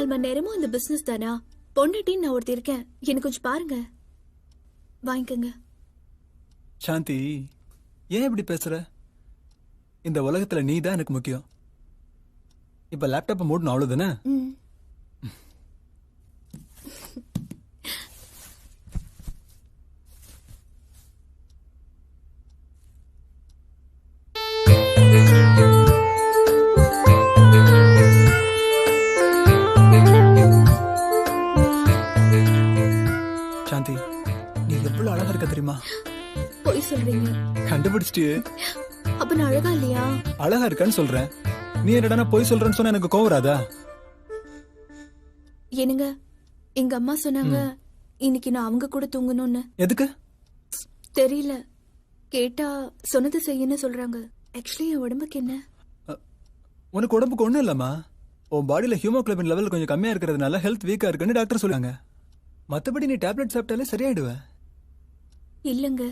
நாலு மணி நேரமும் இந்த பிசினஸ் தானா? பொண்டாட்டின்னு நான் ஒருத்தி இருக்கேன். எனக்கு கொஞ்சம் பாருங்க. வாங்கிக்கோங்க. சாந்தி ஏன் இப்படி பேசுற? இந்த உலகத்துல நீ தான் எனக்கு முக்கியம். இப்ப லேப்டாப்பை மூடணும் அவ்வளவுதானே? ம். கண்டுபிடிச்சிட்டியே அப்ப நான் அழகா இல்லையா? அழகா இருக்கான்னு சொல்றேன். நீ என்னடா போய் சொல்றேன்னு சொன்னா எனக்கு கோவம் வராதா? என்னங்க எங்க அம்மா சொன்னாங்க இன்னைக்கு நான் அவங்க கூட தூங்கணும்னு. எதுக்கு? தெரியல. கேட்டா சொன்னது செய்யன்னு சொல்றாங்க. ஆக்சுவலி என் உடம்புக்கு என்ன? உனக்கு உடம்புக்கு ஒண்ணும் இல்லம்மா. உன் பாடியில ஹியூமோகுளோபின் லெவல் கொஞ்சம் கம்மியா இருக்கிறதுனால ஹெல்த் வீக்கா இருக்குன்னு டாக்டர் சொல்லுவாங்க மத்தபடி நீ டேப்லெட் சாப்பிட்டாலே சரியாயிடுவ. இல்லங்க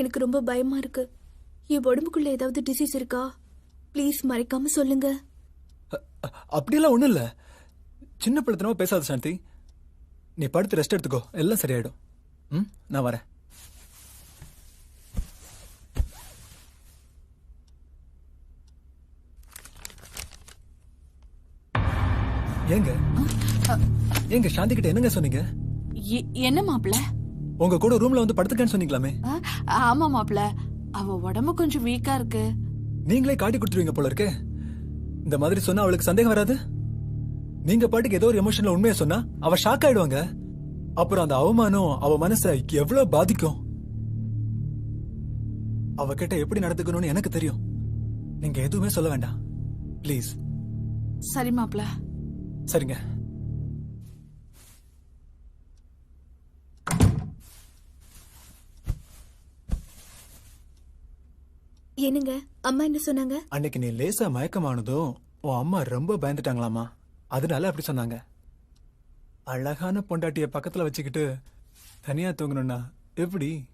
எனக்கு ரொம்ப பயமா இருக்கு. என் உடம்புக்குள்ள ஏதாவது டிசீஸ் இருக்கா? ப்ளீஸ் மறைக்காம சொல்லுங்க. அப்படியெல்லாம் ஒண்ணும் இல்ல. சின்ன பிள்ளைத்தனமா பேசாத சாந்தி. நீ படுத்து ரெஸ்ட் எடுத்துக்கோ. எல்லாம் சரியாயிடும். ம் நான் வரேன். ஏங்க? ஏங்க சாந்தி கிட்ட என்னங்க சொன்னீங்க? என்ன மாப்ள உங்க கூட ரூம்ல வந்து படுத்துக்கன்னு சொன்னீங்களாமே? ஆமா மாப்ள அவ உடம்பு கொஞ்சம் வீக்கா இருக்கு. நீங்களே காட்டி கொடுத்துருவீங்க போல இருக்கே. இந்த மாதிரி சொன்னா அவளுக்கு சந்தேகம் வராது? நீங்க பாட்டுக்கு ஏதோ ஒரு எமோஷன்ல உண்மையை சொன்னா அவ ஷாக் ஆயிடுவாங்க. அப்புறம் அந்த அவமானம் அவ மனச எவ்வளவு பாதிக்கும்? அவகிட்ட எப்படி நடந்துக்கணும்னு எனக்கு தெரியும். நீங்க எதுவுமே சொல்ல வேண்டாம். ப்ளீஸ் சரி மாப்ள சரிங்க. என்னங்க? அம்மா என்ன சொன்னாங்க? அன்னைக்கு நீ லேசா மயக்கமானதும் உன் அம்மா ரொம்ப பயந்துட்டாங்களாமா அதனால அப்படி சொன்னாங்க. அழகான பொண்டாட்டிய பக்கத்துல வச்சுக்கிட்டு தனியா தூங்கணும்னா எப்படி?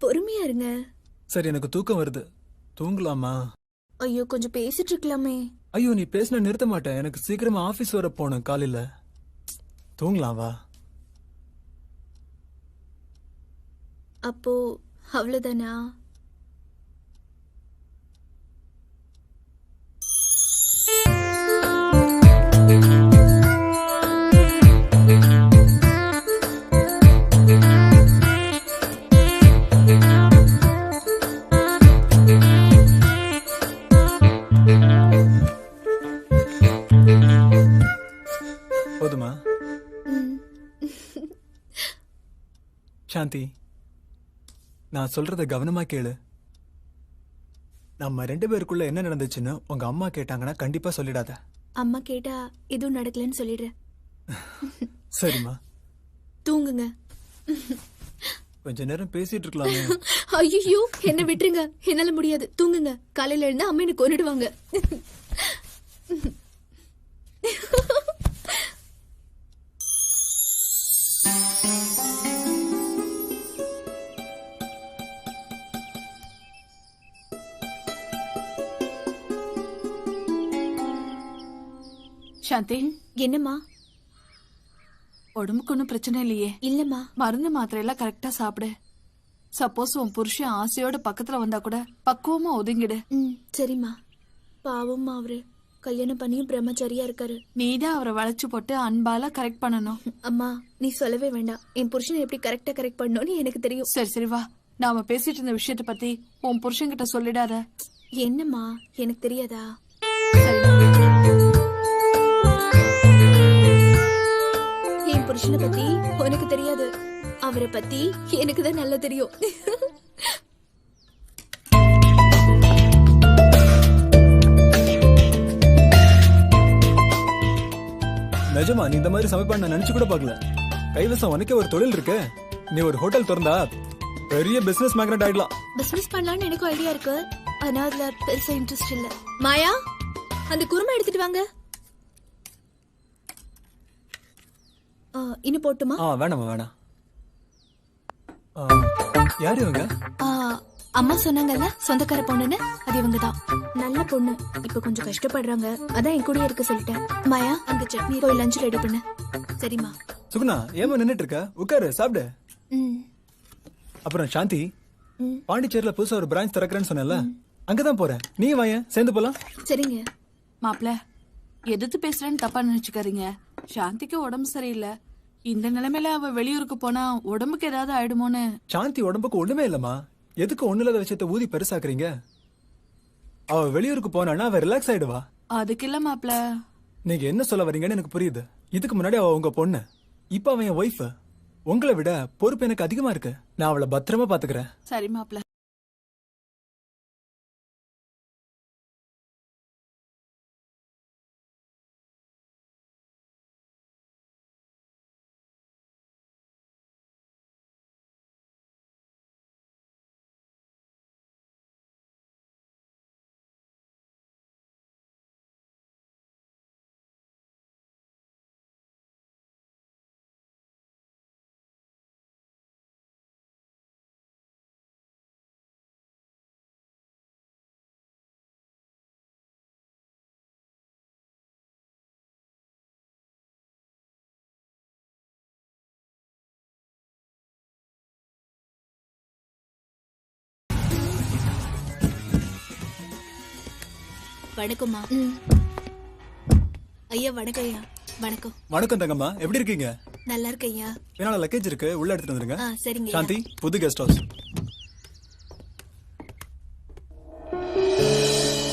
பொறுமையா இருங்க. சரி எனக்கு தூக்கம் வருது. தூங்கலாமா? ஐயோ கொஞ்சம் பேசிட்டு இருக்கலாமே. ஐயோ நீ பேசின நிறுத்த மாட்டேன். எனக்கு சீக்கிரமா ஆபீஸ் வர போகணும் காலையில. தூங்கலாம் வா. அப்போ அவ்வளவுதானா? போதுமா. சாந்தி நான் சொல்றத கவனமா கேளு. நம்ம ரெண்டு பேருக்குள்ள என்ன நடந்துச்சுன்னு உங்க அம்மா கேட்டாங்கன்னா கண்டிப்பா சொல்லிடாத. அம்மா கேட்டா எதுவும் நடக்கலன்னு சொல்லிடுறேன் சரிம்மா. தூங்குங்க. கொஞ்ச நேரம் பேசிட்டு இருக்கலாமே. ஐயோ என்ன விட்டுருங்க. என்னால முடியாது. தூங்குங்க. காலையில எழுந்தா அம்மா எனக்கு கொன்னுடுவாங்க. சாந்தி என்னம்மா? உடம்புக்கு ஒன்றும் பிரச்சனை இல்லையே. இல்லம்மா. மருந்து மாத்திரை எல்லாம் கரெக்டா சாப்பிடு. சப்போஸ் உன் புருஷன் ஆசையோட பக்கத்துல வந்தா கூட பக்குவமா ஒதுங்கிடு. ம் சரிம்மா. பாவம்மா அவரு. கல்யாணம் பண்ணியும் பிரம்மச்சாரியா இருக்காரு. நீதான் அவரை வளைச்சு போட்டு அன்பால கரெக்ட் பண்ணணும். அம்மா நீ சொல்லவே வேண்டாம். என் புருஷனை எப்படி கரெக்டா கரெக்ட் பண்ணணும்னு எனக்கு தெரியும். சரி சரி வா. நாம பேசிட்டு இருந்த விஷயத்த பத்தி உன் புருஷன்கிட்ட சொல்லிடாத. என்னம்மா எனக்கு தெரியாதா? சரி என் புருஷனை பத்தி உனக்கு தெரியாது. அவரை பத்தி எனக்கு தான் நல்லா தெரியும். நிஜமா நீ இந்த மாதிரி சமைப்பான்னு நான் நினைச்சு கூட பார்க்கல. கைவசம் உனக்கே ஒரு தொழில் இருக்கு. நீ ஒரு ஹோட்டல் திறந்தா பெரிய பிசினஸ் மேக்னட் ஆயிடலாம். பிசினஸ் பண்ணலாம்னு எனக்கும் ஐடியா இருக்கு. ஆனா அதுல பெருசா இன்ட்ரெஸ்ட் இல்ல. மாயா அந்த குருமா எடுத்துட்டு வாங்க. இன்னும் போட்டுமா? ஆ வேணாமா வேணாம். ஆ, யாரு இவங்க? ஆ, அம்மா சொன்னாங்கல்ல சொந்தக்கார பொண்ணுன்னு? அது இவங்க தான் நல்ல பொண்ணு. இப்ப கொஞ்சம் கஷ்டப்படுறாங்க. அதான் என் கூடயே இருக்க சொல்லிட்டேன். மாயா அந்த சட்னி போய் லஞ்ச் ரெடி பண்ணு. சரிம்மா. சுகுணா ஏமா நின்னுட்டு இருக்க உட்காரு சாப்பிடு. ம். அப்புறம் சாந்தி. பாண்டிச்சேரியில புதுசா ஒரு பிரான்ச் திறக்கிறேன்னு சொன்னேன்ல அங்கதான் போறேன். நீ வாயேன் சேர்ந்து போலாம். சரிங்க. மாப்ள எதிர்த்து பேசுறேன்னு தப்பா நினைச்சுக்காதீங்க. சாந்திக்கு உடம்பு சரியில்லை. இந்த நிலைமையில அவ வெளியூருக்கு போனா உடம்புக்கு ஏதாவது ஆயிடுமோன்னு. சாந்தி உடம்புக்கு ஒண்ணுமே இல்லம்மா. எதுக்கு ஒண்ணு இல்லாத விஷயத்த ஊதி பெருசாக்குறீங்க? அவ வெளியூருக்கு போனான்னா அவ ரிலாக்ஸ் ஆயிடுவா. அதுக்கு இல்ல மாப்ள. நீங்க என்ன சொல்ல வரீங்கன்னு எனக்கு புரியுது. இதுக்கு முன்னாடி அவ உங்க பொண்ணு. இப்ப அவன் என் ஒய்ஃப் உங்களை விட பொறுப்பு எனக்கு அதிகமா இருக்கு. நான் அவளை பத்திரமா பாத்துக்கிறேன். சரி மாப்ள. வணக்கம்மா. ஐயா வணக்கம் ஐயா. வணக்கம். வணக்கம் தங்கம்மா. எப்படி இருக்கீங்க? நல்லா இருக்கு ஐயா. என்னால லக்கேஜ் இருக்கு. உள்ள எடுத்துட்டு வந்துருங்க. ஆ சரிங்க ஐயா. சாந்தி புது கெஸ்ட் ஹவுஸ்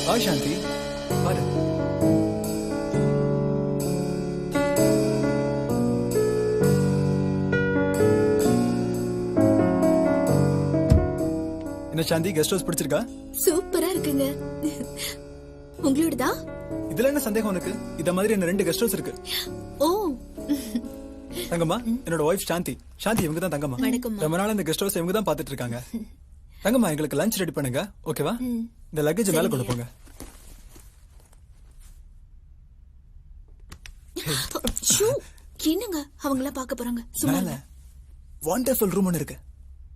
வா சாந்தி. பாரு. என்ன சாந்தி கெஸ்ட் ஹவுஸ் பிடிச்சிருக்கா? சூப்பரா இருக்குங்க. உங்களோடதா? இதுல என்ன சந்தேகம் உனக்கு? இத மாதிரி என்ன ரெண்டு கெஸ்ட் ஹவுஸ் இருக்கு? ஓ. தங்கம்மா என்னோட ஒய்ஃப் சாந்தி. சாந்தி இவங்க தான் தங்கம்மா. ரொம்ப நாள் இந்த கெஸ்ட் ஹவுஸ் இவங்க தான் பாத்துட்டு இருக்காங்க தங்கம்மா எங்களுக்கு லஞ்ச் ரெடி பண்ணுங்க. ஓகேவா இந்த லக்கேஜ் மேல கொண்டு போங்க. என்னங்க அவங்கள பார்க்க போறாங்க? சும்மா வண்டர்ஃபுல் ரூம் ஒன்று இருக்கு.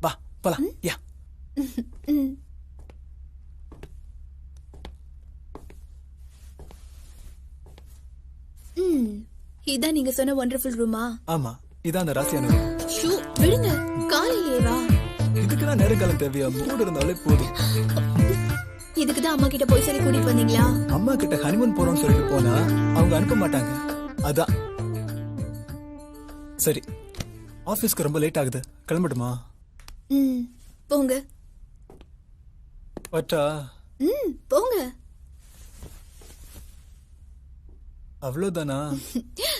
வா போலாம். யா ம். ம் இதான் நீங்க சொன்ன ஒண்டர்ஃபுல் ரூமா ஆமா இதான் அந்த ராசியான room. ஷூ விடுங்க காலையிலேயே வா இதுக்கெல்லாம் நேரங்காலம் தேவையா? மூடு இருந்தாலே போதும். இதுக்கு தான் அம்மா கிட்ட போய் சொல்லி கூட்டிட்டு வந்தீங்களா? அம்மா கிட்ட ஹனிமூன் போறோம்னு சொல்லிட்டு போனா அவங்க அனுப்ப மாட்டாங்க. அதான். சரி ஆபீஸ்க்கு ரொம்ப லேட் ஆகுது. கிளம்பட்டுமா? ம் போங்க. வட்டா ம் போங்க. அவ்வளவுதானா?